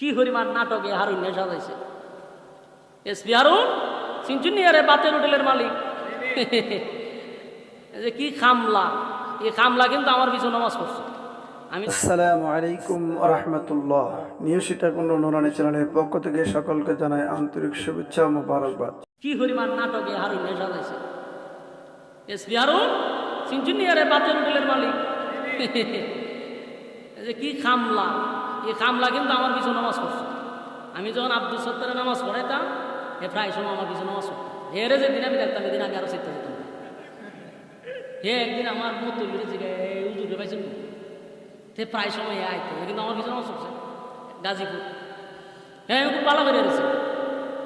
কি হরিমান নাটকে হারুন নিয়ে সাজাইছে? এসপি হারুন? সিনচুনিয়ারে বাতের হোটেলের মালিক। যে কি খামলা। এই খামলা কিন্তু আমার পিছনে নামাজ পড়ছে। আমি আসসালামু আলাইকুম রহমতুল্লাহ। নিউজ সীতাকুণ্ড নুরানি চ্যানেলের পক্ষ থেকে সকলকে জানাই আন্তরিক শুভেচ্ছা ও মোবারকবাদ। কি হরিমান নাটকে হারুন নিয়ে সাজাইছে? এসপি হারুন? সিনচুনিয়ারে বাতের হোটেলের মালিক। যে কি খামলা। এই খামলা কিন্তু আমার পিছনে নামাজ পড়ছে। আমি যখন আব্দুল সত্তরের নামাজ পড়াইতাম, এ প্রায় সময় আমার পিছনে নামাজ পড়তো। হেরে যে দিন আমি দেখতাম, এদিন আমি আরও শিখতে যেতাম। হে একদিন আমার মতো উজুরে পাইছেন তে প্রায় সময় এ আইতো। এ কিন্তু আমার পিছনে নামাজ পড়ছে, গাজীপুর। হ্যাঁ খুব ভালো করে রয়েছে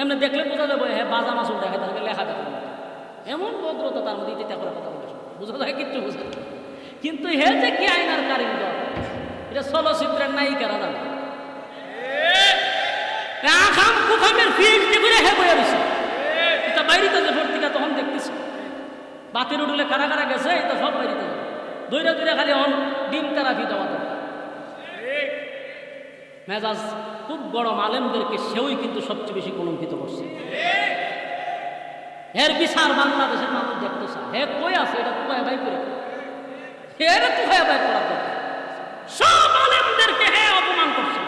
এমনি দেখলে বোঝা যাবে হ্যাঁ বাজা মাসুল দেখে তাকে লেখা দেখে এমন ভদ্রতা তার মধ্যে ইতে করে কথা বলে বোঝা যায়, কিচ্ছু বোঝা কিন্তু হে যে কি আইনার কারিগর এটা চলচ্চিত্রের নায়িকারা জানে আখাম হে এটা তখন বাতির উঠলে কারা কারা গেছে, এটা সব খালি ডিম মেজাজ খুব বড় কিন্তু সবচেয়ে বেশি কলঙ্কিত করছে। এর বিচার বাংলাদেশের মানুষ দেখতে চায়। হে কই আছে, এটা তুই ভাই করে। করা দরকার। সব আলেমদেরকে হে অপমান করছে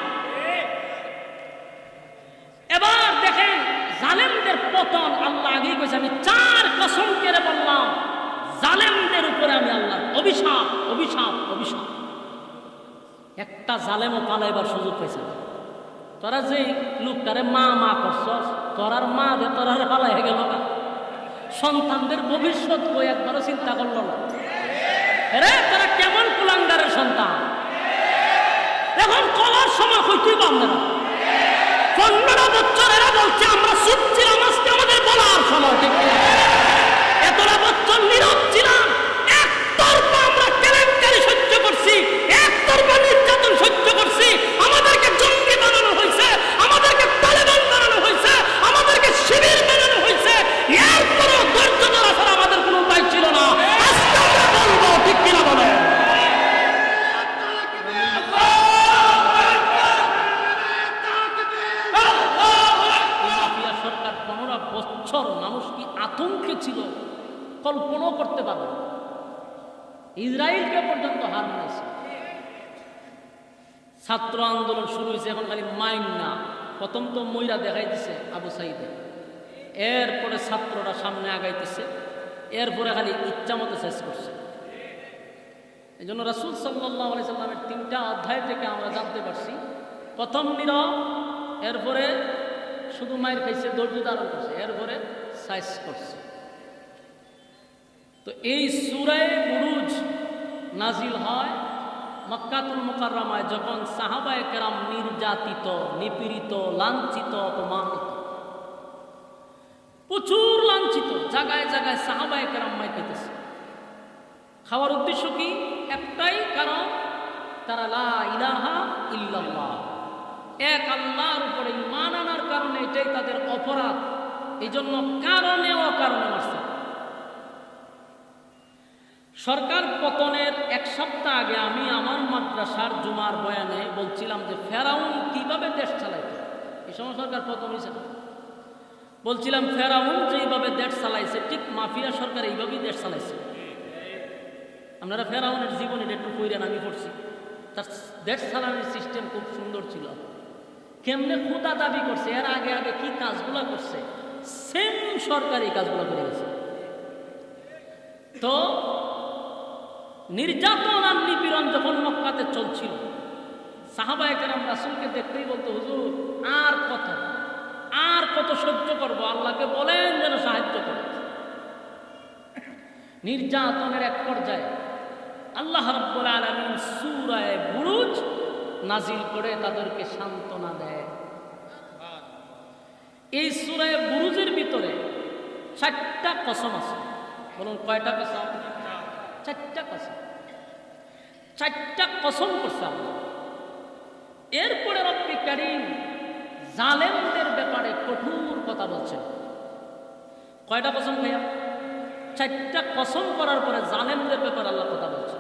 এবার দেখেন জালেমদের পতন আল্লাহ আগেই কইছে আমি চার কসম কেড়ে বললাম জালেমদের উপরে আমি আল্লাহ অভিশাপ অভিশাপ অভিশাপ একটা জালেমও পালাইবার সুযোগ পাইছে। তোরা যে লোকটারে মা মা করছস, তোরার মা যে তোরারে পালাই হয়ে গেল না সন্তানদের ভবিষ্যৎ কই একবারও চিন্তা করল না। রে তারা কেমন কুলাঙ্গারের সন্তান? এখন কলার সময় হইতেই পাম না। পনেরো বছর এরা বলছে আমরা চুপ আজকে আমাদের বলার সময়, ঠিক এতটা বছর নীরব ছিলাম। পনেরো বছর মানুষ কি আতঙ্কে ছিল, কল্পনাও করতে পারবে ইসরায়েলকে পর্যন্ত হার মানাইছে ছাত্র আন্দোলন শুরু হয়েছে এখন খালি মাইন না প্রথম তো ময়রা দেখাই দিছে আবু সাইদে। এরপরে ছাত্ররা সামনে আগাইতেছে। এরপরে খালি ইচ্ছা মতো শেষ করছে। এই জন্য রাসুল সাল্লাহ সাল্লামের তিনটা অধ্যায় থেকে আমরা জানতে পারছি। প্রথম নীরব, এরপরে শুধু মায়ের খাইছে, ধৈর্য ধারণ করছে, এরপরে সাইজ করছে। তো এই সুরায় বুরুজ নাজিল হয় মক্কাতুল মোকাররমায়, যখন সাহাবায়ে কেরাম নির্যাতিত, নিপীড়িত, লাঞ্ছিত, অপমানিত, প্রচুর লাঞ্ছিত জায়গায় জায়গায় সাহাবায়ে কেরাম মাই পেতেছে খাওয়ার উদ্দেশ্য কি? একটাই কারণ, তারা লা ইলাহা ইল্লাল্লাহ। এক আল্লাহর উপরে ইমান আনার কারণে এটাই তাদের অপরাধ। এই জন্য কারণে অকারণে মারছে। সরকার পতনের এক সপ্তাহ আগে আমি আমার মাদ্রাসার জুমার বয়ানে বলছিলাম যে, ফেরাউন কীভাবে দেশ চালাইত? এই সময় সরকার পতন হয়েছে না। বলছিলাম, ফেরাউন যেইভাবে দেশ চালাইছে, ঠিক মাফিয়া সরকার এইভাবেই দেশ চালাইছে। আপনারা ফেরাউনের জীবনে একটু কইরেন, আমি পড়ছি। তার দেশ চালানোর সিস্টেম খুব সুন্দর ছিল। কেমনে খুদা দাবি করছে? এর আগে আগে কি কাজগুলো করছে? সেম সরকার কাজগুলো করে গেছে। তো নির্যাতন আর নিপীড়ন যখন মক্কাতে চলছিল সাহাবায়ে কেরাম রাসুলকে দেখতেই বলতো, হুজুর, আর কত? আর কত সহ্য করব? আল্লাহকে বলেন যেন সাহায্য করে। নির্যাতনের এক পর্যায়ে আল্লাহ রব্বুল আলমিন সুরায় বুরুজ নাজিল করে তাদেরকে সান্ত্বনা দেয়। এই সুরায় বুরুজের ভিতরে চারটা কসম আছে। বলুন, কয়টা কসম? চারটা কসম। চারটা কসম করছে এরপরে রব্বি কারিম জালেমদের ব্যাপারে কঠোর কথা বলছেন। কয়টা কসম ভাইয়া? চারটা কসম করার পরে জালেমদের ব্যাপারে আল্লাহ কথা বলছে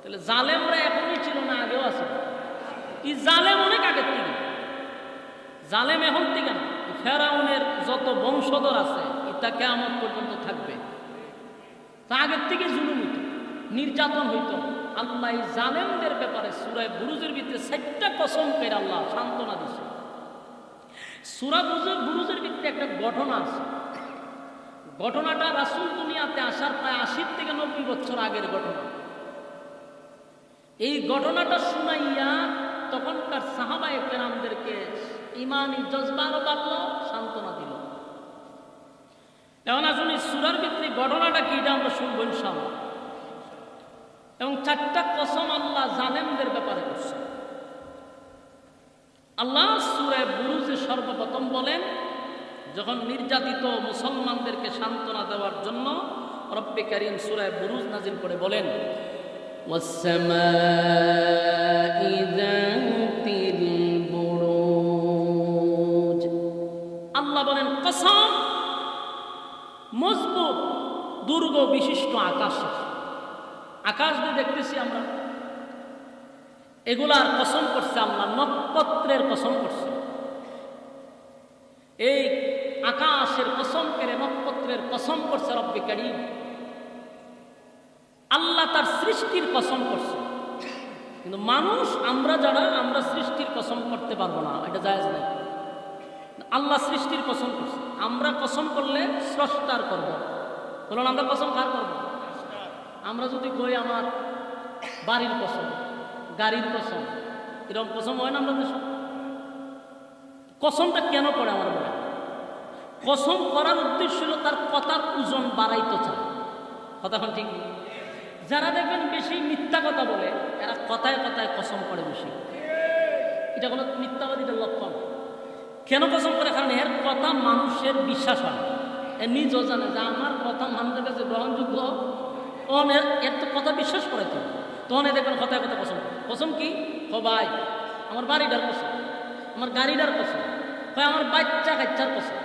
তাহলে জালেমরা এখনই ছিল না, আগেও আছে। এই জালেম অনেক আগের থেকে। জালেম এখন থেকে না ফেরাউনের যত বংশধর আছে এটা কেমন পর্যন্ত থাকবে। তা আগের থেকে জুলুম হইত নির্যাতন হইত। আল্লাহ জালেমদের ব্যাপারে সুরায় বুরুজের ভিতরে চারটা কসম করে আল্লাহ সান্ত্বনা দিছে সুরা বুরুজের বুরুজের ভিতরে একটা ঘটনা আছে। ঘটনাটা রাসুল দুনিয়াতে আসার প্রায় আশির থেকে নব্বই বছর আগের ঘটনা। এই ঘটনাটা শুনাইয়া তখনকার সাহাবাই কেরামদেরকে ইমানি জজবারও বাড়ল সান্ত্বনা দিল এখন আসলে সুরার ভিতরে ঘটনাটা কি এটা আমরা শুনবো ইনশাআল্লাহ এবং চারটা কসম আল্লাহ জালেমদের ব্যাপারে করছে আল্লাহ সুরায় বুরুজে সর্বপ্রথম বলেন যখন নির্যাতিত মুসলমানদেরকে সান্ত্বনা দেওয়ার জন্য রব্বে কারিম সুরায় বুরুজ নাজিল করে বলেন والسماء ذات মজবুত, দুর্গ বিশিষ্ট আকাশ। আকাশ দিয়ে দেখতেছি আমরা। এগুলার কসম করছে আল্লাহ, নক্ষত্রের কসম করছে। এই আকাশের কসম করে নক্ষত্রের কসম করছে রব্বি কারিম। আল্লাহ তার সৃষ্টির কসম করছে। কিন্তু মানুষ, আমরা যারা, আমরা সৃষ্টির কসম করতে পারব না, এটা জায়েজ নাই। আল্লাহ সৃষ্টির কসম করছে। আমরা কসম করলে স্রষ্টার করব। বলুন, আমরা কসম কার করব? আমরা যদি কই আমার বাড়ির কসম, গাড়ির কসম, এরকম কসম হয় না আমরা দেশ কসমটা কেন করে আমার বলে কসম করার উদ্দেশ্য হলো তার কথার ওজন বাড়াইতে চায় কথাখন ঠিক যারা দেখবেন বেশি মিথ্যা কথা বলে, এরা কথায় কথায় কসম করে বেশি। এটা কোনো মিথ্যাবাদীদের লক্ষণ কেন কসম করে? কারণ এর কথা মানুষের বিশ্বাস হয় এ নিজেও জানে যে আমার কথা মানুষের কাছে গ্রহণযোগ্য। তখন এর তো কথা বিশ্বাস করে তো তখন এ দেখবেন কথায় কথা কসম। কসম কি? ভাই, আমার বাড়িটার কসম। আমার গাড়িটার কসম। হয় আমার বাচ্চা কাচ্চার কসম।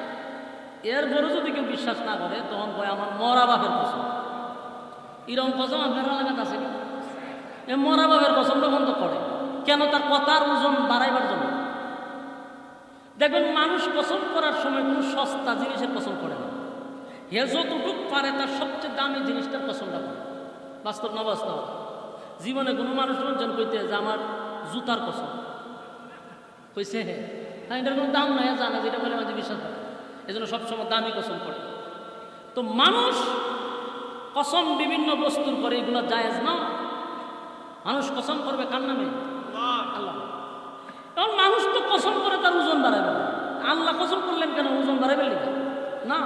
এর বড় যদি কেউ বিশ্বাস না করে, তখন কয়, আমার মরা বাপের কসম। এরকম কসম আপনার এলাকাতে আছে এ মরা বাপের কসমটা বন্ধ করে। কেন? তার কথার ওজন বাড়াইবার জন্য। দেখবেন মানুষ কসম করার সময় কোনো সস্তা জিনিসের কসম করে না। হে যতটুক পারে তার সবচেয়ে দামি জিনিসটার কসমটা করে। বাস্তব না বাস্তব? জীবনে কোনো মানুষ রঞ্জন কইতে যে আমার জুতার কসম কইছে হে। হ্যাঁ এটার কোনো দাম নাই জানা যেটা বলে মাঝে বিশ্বাস করে এই জন্য সবসময় দামি কসম করে। তো মানুষ কসম বিভিন্ন বস্তুর করে এগুলো জায়েজ না? মানুষ কসম করবে কার নামে? আল্লাহ। কারণ মানুষ তো কসম করে তার ওজন বাড়াবে না। আল্লাহ কসম করলেন কেন ওজন বাড়াবে লিখে না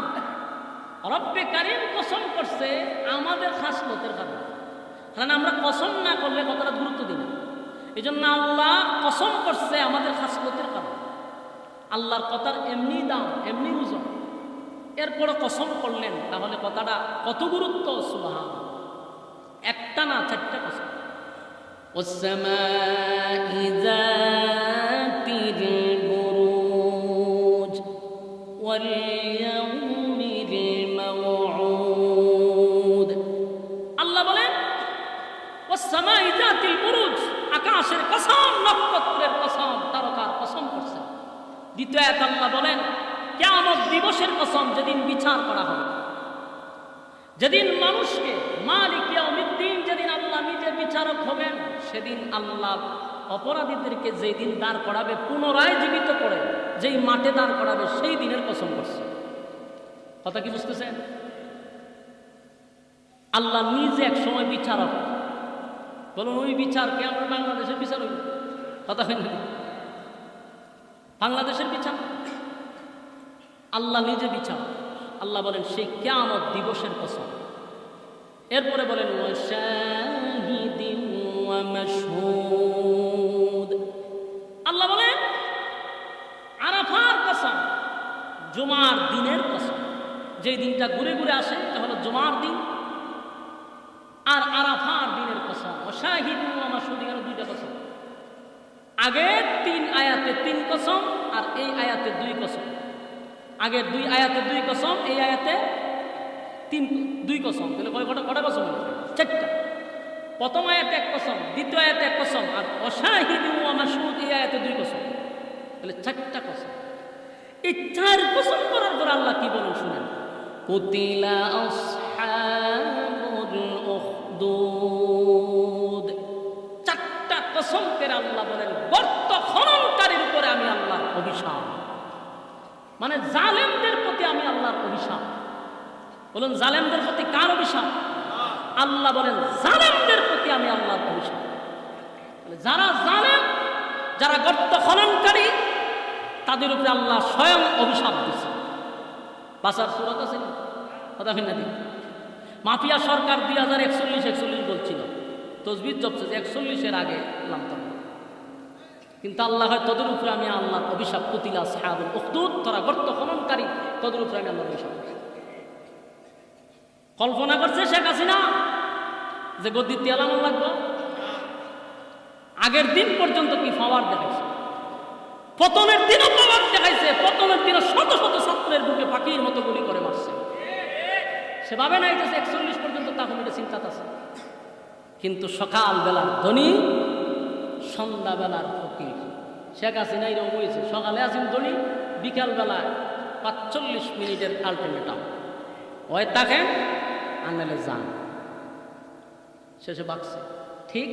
রব্বে কারিম কসম করছে আমাদের খাসলতের কারণে কারণ আমরা কসম না করলে কতটা গুরুত্ব দিই না এই জন্য আল্লাহ কসম করছে আমাদের খাসলতের কারণে আল্লাহর কথার এমনি দাম এমনি ওজন এরপরে কসম করলেন তাহলে কথাটা কত গুরুত্ব সুবাহ একটা না চারটা কসম والسماء ذات দ্বিতীয় আল্লাহ বলেন, কেয়ামত দিবসের কসম যেদিন বিচার করা হবে, যেদিন মানুষকে মালিক ইয়াউমিদ্দিন, যেদিন আল্লাহ নিজে বিচারক হবেন, সেদিন আল্লাহ অপরাধীদেরকে যেদিন দাঁড় করাবে, পুনরায় জীবিত করে যেই মাঠে দাঁড় করাবে, সেই দিনের কসম করছে। কথা কি বুঝতেছেন? আল্লাহ নিজে এক সময় বিচারক। বলুন, ওই বিচার কে আমরা বাংলাদেশের বিচার হইব কথা হয় না। বাংলাদেশের বিচার। আল্লাহ নিজে বিচার। আল্লাহ বলেন সেই কেয়ামত দিবসের কসম। এরপরে বলেন আল্লাহ বলেন, আরাফার কসম, জুমার দিনের কসম। যেই দিনটা ঘুরে ঘুরে আসে তা হলো জুমার দিন। আর আরাফার দিনের কসম। ওয়াশাহিদিন ওয়া মাশহুদ এখানে দুইটা কসম আগের তিন আয়াতে তিন কসম আর এই আয়াতে দুই কসম। আগের দুই আয়াতে দুই কসম, এই আয়াতে তিন, দুই কসম। তাহলে কয় কটা কটা কসম? চারটা। প্রথম আয়াতে এক কসম, দ্বিতীয় আয়াতে এক কসম আর অশাহিদ মাসুদ এই আয়াতে দুই কসম। তাহলে চারটা কসম। এই চার কসম করার পর আল্লাহ কি বলেন শুনেন? কুতিলা আসহাবুল উখদুদ কসম আল্লাহ বলেন, গর্ত খননকারীর উপরে আমি আল্লাহর অভিশাপ। মানে জালেমদের প্রতি আমি আল্লাহর অভিশাপ। বলুন, জালেমদের প্রতি কার অভিশাপ? আল্লাহ বলেন, জালেমদের প্রতি আমি আল্লাহর অভিশাপ। যারা জালেম, যারা গর্ত খননকারী, তাদের উপরে আল্লাহ স্বয়ং অভিশাপ দিচ্ছে বাসার সুরত আছে কথা ভিন্ন মাফিয়া সরকার দুই হাজার একচল্লিশ একচল্লিশ বলছিল তসবির জপছে একচল্লিশের আগে তো কিন্তু আল্লাহ হয় তদের উপরে আমি আল্লাহর অভিশাপ কুতিলা সাহাবুল উখদুদ তোরা গর্ত খননকারী, তোদের উপরে আমি আল্লাহর অভিশাপ। কল্পনা করছে শেখ হাসিনা যে গদ্দির তিয়ালানো লাগবে। আগের দিন পর্যন্ত কি পাওয়ার দেখাইছে? পতনের দিনও পাওয়ার দেখাইছে, পতনের দিনও শত শত ছাত্রের বুকে পাখির মতো গুলি করে মারছে। সে ভাবে না এটা একচল্লিশ পর্যন্ত এটা চিন্তা আছে। কিন্তু সকাল বেলার ধনী, সন্ধ্যাবেলার ফকির। শেখ হাসিনা এরকম হয়েছে, সকালে আসেন ধনী বিকাল বেলায় পাঁচচল্লিশ মিনিটের আলটিমেটাম ওই তাকে আনলে যান শেষে বাকছে ঠিক